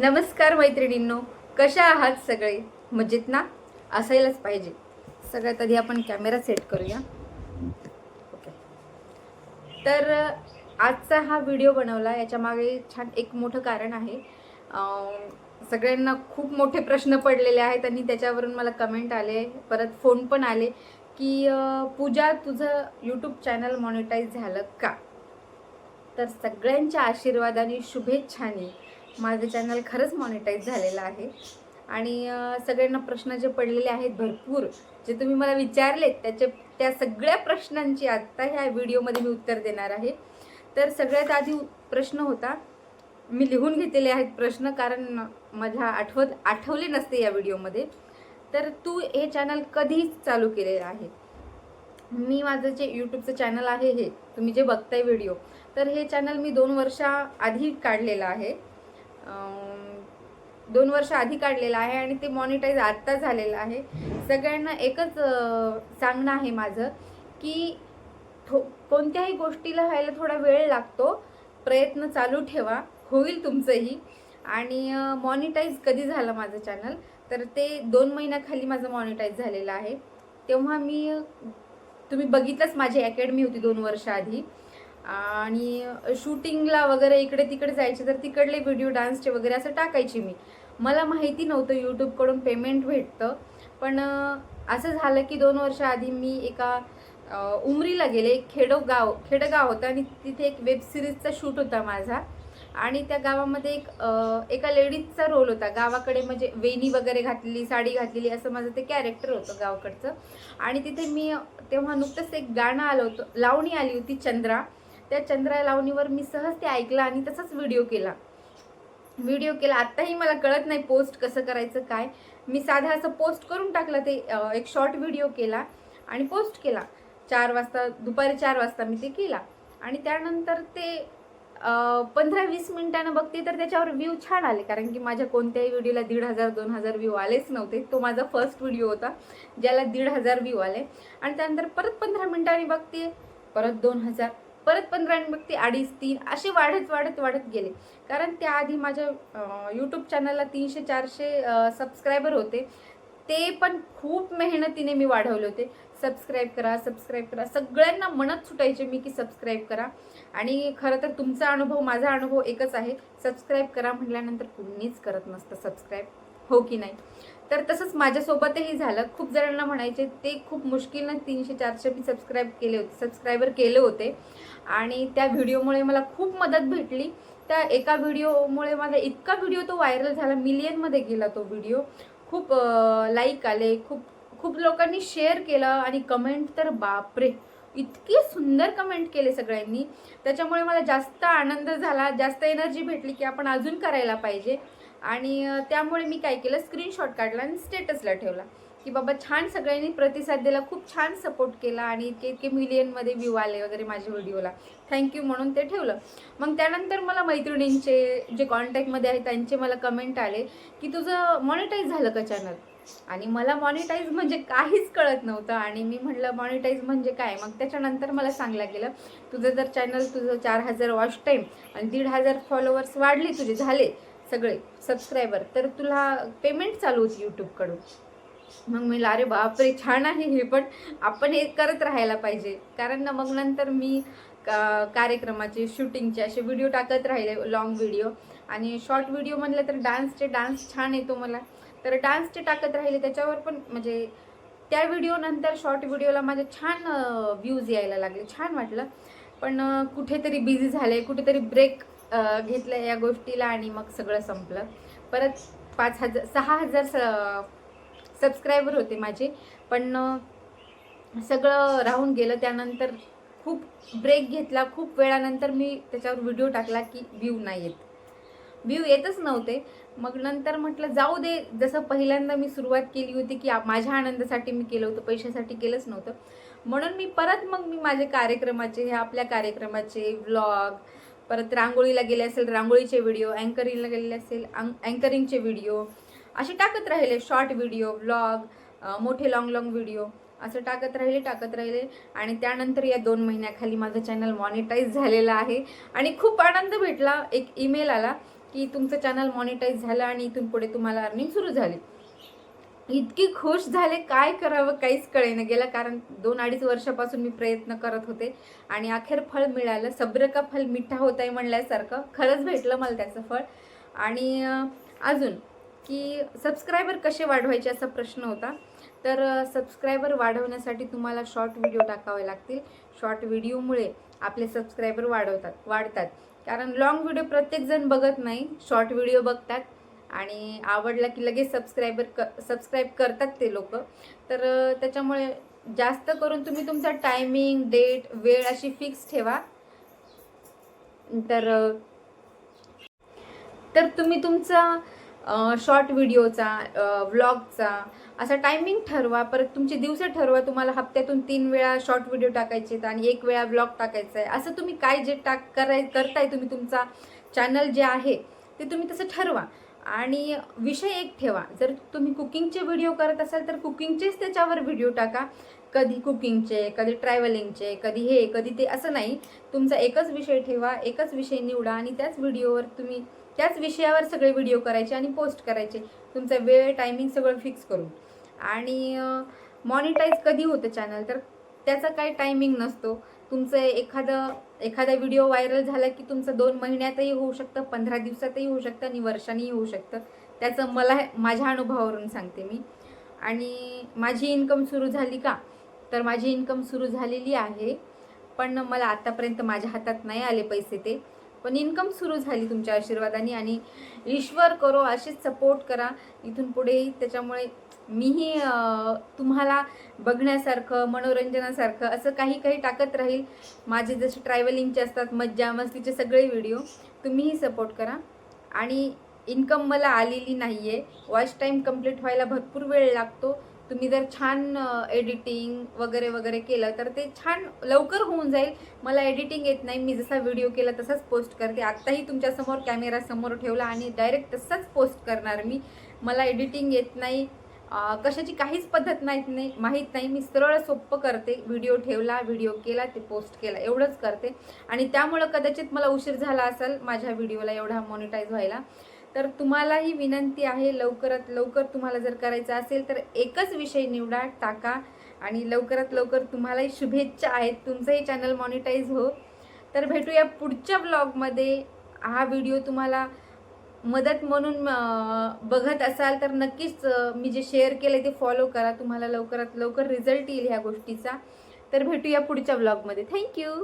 नमस्कार मैत्रिणींनो कशा आहात सगळे? मजेत ना? असायलाच पाहिजे. सगळ्यात आधी आपण कॅमेरा सेट करूया. ओके तर आजचा हा व्हिडिओ बनवला. याच्या मागे छान एक मोठं कारण आहे. सगळ्यांना खूप मोठे प्रश्न पडलेले आहेत आणि त्याच्यावरून मला कमेंट आले. परत फोन पण आले की पूजा तुझं यूट्यूब चॅनल मॉनिटाईज झालं का? तर सगळ्यांच्या आशीर्वादाने शुभेच्छाने माझं चॅनल खरंच मॉनिटाईज झालेलं आहे. आणि सगळ्यांना प्रश्न जे पडलेले आहेत भरपूर जे तुम्ही मला विचारलेत त्याचे त्या सगळ्या प्रश्नांची आत्ता ह्या व्हिडिओमध्ये मी उत्तर देणार आहे. तर सगळ्यात आधी प्रश्न होता मी लिहून घेतलेले आहेत प्रश्न कारण माझ्या आठवत आठवले नसते या व्हिडिओमध्ये तर तू हे चॅनल कधी चालू केलेलं आहे? मी माझं जे यूट्यूबचं चॅनल आहे हे तुम्ही जे बघताय व्हिडिओ तर हे चॅनल मी दोन वर्षाआधी काढलेलं आहे. दोन वर्ष आधी काढलेलं आहे आणि ते मॉनिटाईज आत्ता झालेलं आहे. सगळ्यांना एकच सांगणं आहे माझं की थो कोणत्याही गोष्टीला व्हायला थोडा वेळ लागतो. प्रयत्न चालू ठेवा. होईल तुमचंही. आणि मॉनिटाईज कधी झालं माझं चॅनल तर ते दोन महिन्याखाली माझं मॉनिटाईज झालेलं आहे. तेव्हा मी तुम्ही बघितलंच माझी अकॅडमी होती दोन वर्ष आधी. आणि शूटिंगला वगैरे इकडे तिकडे जायचे तर तिकडले व्हिडिओ डान्सचे वगैरे असं टाकायची मी. मला माहिती नव्हतं यूट्यूबकडून पेमेंट भेटतं. पण असं झालं की दोन वर्षाआधी मी एका उमरीला गेले. एक खेडो गाव खेडगाव होतं आणि तिथे एक वेब सिरीजचा शूट होता माझा. आणि त्या गावामध्ये एक एका लेडीजचा रोल होता. गावाकडे म्हणजे वेणी वगैरे घातलेली साडी घातलेली असं माझं ते कॅरेक्टर होतं गावाकडचं. आणि तिथे मी तेव्हा नुकतंच एक गाणं आलं होतं. लावणी आली होती चंद्रा. त्या चंद्रा लावणीवर मी सहज ते ऐकलं आणि तसाच व्हिडिओ केला. व्हिडिओ केला. आत्ताही मला कळत नाही पोस्ट कसं करायचं काय. मी साधा असं पोस्ट करून टाकलं ते एक शॉर्ट व्हिडिओ केला आणि पोस्ट केला. चार वाजता दुपारी चार वाजता मी ते केला. आणि त्यानंतर ते पंधरा वीस मिनिटानं बघते तर त्याच्यावर व्ह्यू छान आले. कारण की माझ्या कोणत्याही व्हिडिओला दीड हजार दोन हजार व्ह्यू आलेच नव्हते. तो माझा फर्स्ट व्हिडिओ होता ज्याला दीड हजार व्ह्यू आले. आणि त्यानंतर परत पंधरा मिनिटांनी बघते परत दोन हजार. परत पंधरा बघते अडीच तीन असे वाढत वाढत वाढत गेले. कारण त्याआधी माझ्या यूट्यूब चॅनलला तीनशे चारशे सबस्क्रायबर होते. ते पण खूप मेहनतीने मी वाढवले होते. सबस्क्राईब करा सबस्क्राईब करा. सगळ्यांना मनात सुटायचे मी की सबस्क्राईब करा. आणि खरं तर तुमचा अनुभव माझा अनुभव एकच आहे. सबस्क्राईब करा म्हटल्यानंतर कुणीच करत नसतं सबस्क्राईब हो की नाही? तर तसंच माझ्यासोबतही झालं. खूप जणांना म्हणायचे ते खूप मुश्किलनं तीनशे चारशे मी सबस्क्राईब केले होते. सबस्क्रायबर केले होते. आणि त्या व्हिडिओमुळे मला खूप मदत भेटली. त्या एका व्हिडिओमुळे माझा इतका व्हिडिओ तो व्हायरल झाला मिलियनमध्ये गेला तो व्हिडिओ. खूप लाईक आले. खूप खूप लोकांनी शेअर केलं आणि कमेंट तर बापरे! इतकी सुंदर कमेंट केले सगळ्यांनी. त्याच्यामुळे मला जास्त आनंद झाला जास्त एनर्जी भेटली की आपण अजून करायला पाहिजे. आणि त्यामुळे मी काय केलं स्क्रीनशॉट काढला आणि स्टेटसला ठेवला. की बाबा छान सगळ्यांनी प्रतिसाद दिला खूप छान सपोर्ट केला आणि इतके इतके मिलियनमध्ये व्ह्यू आले वगैरे माझ्या व्हिडिओला थँक्यू म्हणून ते ठेवलं. मग त्यानंतर मला मैत्रिणींचे जे कॉन्टॅक्टमध्ये आहे त्यांचे मला कमेंट आले की तुझं मॉनिटाईज झालं का चॅनल आणि मला मॉनिटाईज म्हणजे काहीच कळत नव्हतं. आणि मी म्हटलं मॉनिटाईज म्हणजे काय? मग त्याच्यानंतर मला सांगलं गेलं. तुझं जर चॅनल तुझं चार हजार वॉच टाईम आणि दीड हजार फॉलोअर्स वाढले तुझे झाले सगळे सबस्क्रायबर तर तुला पेमेंट चालू होती यूट्यूबकडून मग मी अरे बापरे छान आहे हे पण. आपण हे करत राहायला पाहिजे. कारण ना मग नंतर मी का- कार्यक्रमाचे शूटिंगचे असे व्हिडिओ टाकत राहिले लॉंग व्हिडिओ आणि शॉर्ट व्हिडिओ म्हणलं तर डान्सचे डान्स छान येतो मला. तर डान्सचे टाकत राहिले त्याच्यावर पण म्हणजे त्या व्हिडिओनंतर शॉर्ट व्हिडिओला माझे छान व्ह्यूज यायला लागले. छान वाटलं. पण कुठेतरी बिझी झाले कुठेतरी ब्रेक घेतलं या गोष्टीला आणि मग सगळं संपलं. परत पाच हजार सहा हजार स सबस्क्रायबर होते माझे. पण सगळं राहून गेलं. त्यानंतर खूप ब्रेक घेतला. खूप वेळानंतर मी त्याच्यावर व्हिडिओ टाकला की व्ह्यू नाही येत. व्ह्यू येतच नव्हते. मग नंतर म्हटलं जाऊ दे. जसं पहिल्यांदा मी सुरुवात केली होती की माझ्या आनंदासाठी मी केलं होतं पैशासाठी केलंच नव्हतं. म्हणून मी परत मग मी माझे कार्यक्रमाचे हे आपल्या कार्यक्रमाचे व्लॉग परत रांगोळीला गेले असेल रांगोळीचे व्हिडिओ अँकरिंगला गेलेले असेल अँकरिंगचे व्हिडिओ असे टाकत राहिले शॉर्ट व्हिडिओ व्लॉग मोठे लॉंग लॉंग व्हिडिओ असं टाकत राहिले टाकत राहिले. आणि त्यानंतर या दोन महिन्याखाली माझं चॅनल मॉनिटाईज झालेलं आहे. आणि खूप आनंद भेटला. एक ईमेल आला की तुमचं चॅनल मॉनिटाईज झालं आणि इथून पुढे तुम्हाला अर्निंग सुरू झाली. इतकी खुश झाले काय करावं काहीच कळेना. गेलं कारण दोन अडीच वर्षापासून मी प्रयत्न करत होते आणि अखेर फळ मिळालं. सब्र का फल मिठा होत आहे म्हणल्यासारखं खरंच भेटलं मला त्याचं फळ. आणि अजून की सबस्क्रायबर कसे वाढवायचे असा प्रश्न होता. तर सबस्क्रायबर वाढवण्यासाठी तुम्हाला शॉर्ट व्हिडिओ टाकावे लागतील. शॉर्ट व्हिडिओमुळे आपले सबस्क्रायबर वाढवतात वाढतात. कारण लॉंग व्हिडिओ प्रत्येकजण बघत नाही शॉर्ट व्हिडिओ बघतात. आणि आवडला की लगेच सबस्क्रायबर क सबस्क्राईब करतात ते लोक. तर त्याच्यामुळे जास्त करून तुम्ही तुमचा टायमिंग डेट वेळ अशी फिक्स ठेवा. तर तर तुम्ही तुमचा शॉर्ट व्हिडिओचा व्लॉगचा असा टायमिंग ठरवा. परत तुमचे दिवस ठरवा. तुम्हाला हप्त्यातून तीन वेळा शॉर्ट व्हिडिओ टाकायचे आहेत आणि एक वेळा व्लॉग टाकायचा आहे असं तुम्ही काय जे टाक कराय करताय तुम्ही तुमचा चॅनल जे आहे ते तुम्ही तसं ठरवा. आणि विषय एक ठेवा. जर तुम्ही कुकिंगचे व्हिडिओ करत असाल तर कुकिंगचेच त्याच्यावर व्हिडिओ टाका. कधी कुकिंगचे कधी ट्रॅव्हलिंगचे कधी हे कधी ते असं नाही. तुमचा एकच विषय ठेवा एकच विषय निवडा आणि त्याच व्हिडिओवर तुम्ही त्याच विषयावर सगळे व्हिडिओ करायचे आणि पोस्ट करायचे. तुमचा वेळ टायमिंग सगळं फिक्स करून. आणि मॉनिटाईज कधी होतं चॅनल तर त्याचा काही टायमिंग नसतो. तुमचं एखादं एखादा व्हिडिओ व्हायरल झाला की तुमचं दोन महिन्यातही होऊ शकतं पंधरा दिवसातही होऊ शकतं आणि वर्षांनीही होऊ शकतं. त्याचं मला माझ्या अनुभवावरून सांगते मी. आणि माझी इन्कम सुरू झाली का? तर माझी इन्कम सुरू झालेली आहे. पण मला आतापर्यंत माझ्या हातात नाही आले पैसे ते. पण इन्कम सुरू झाली तुमच्या आशीर्वादाने आणि ईश्वर करो अशीच सपोर्ट करा. इथून पुढेही त्याच्यामुळे मीही तुम्हाला बघण्यासारखं मनोरंजनासारखं असं काही काही टाकत राहील. माझे जसे ट्रॅव्हलिंगचे असतात मज्जा मस्तीचे सगळे व्हिडिओ तुम्हीही सपोर्ट करा. आणि इन्कम मला आलेली नाही आहे वॉच टाईम कंप्लीट व्हायला भरपूर वेळ लागतो. तुम्ही जर छान एडिटिंग वगैरे वगैरे केलं तर ते छान लवकर होऊन जाईल. मला एडिटिंग येत नाही. मी जसा व्हिडिओ केला तसाच पोस्ट करते. आत्ताही तुमच्यासमोर कॅमेरा समोर ठेवला आणि डायरेक्ट तसाच पोस्ट करणार मी. मला एडिटिंग येत नाही. कशाची काहीच पद्धत नाहीत नाही माहीत नाही. मी सरळ सोपं करते. व्हिडिओ ठेवला व्हिडिओ केला ते पोस्ट केला. एवढंच करते. आणि त्यामुळं कदाचित मला उशीर झाला असेल माझ्या व्हिडिओला एवढा मॉनिटाईज व्हायला. तर तुम्हालाही विनंती आहे लवकरात लवकर तुम्हाला जर करायचं असेल तर एकच विषय निवडा टाका. आणि लवकरात लवकर तुम्हालाही शुभेच्छा आहेत. तुमचंही चॅनल मॉनिटाईज हो. तर भेटूया पुढच्या ब्लॉगमध्ये हा व्हिडिओ तुम्हाला मदत म्हणून बघत असाल तर नक्कीच मी जे शेअर केले ते फॉलो करा. तुम्हाला लवकरात लवकर रिझल्ट येईल ह्या गोष्टीचा. तर भेटूया पुढच्या ब्लॉगमध्ये थँक्यू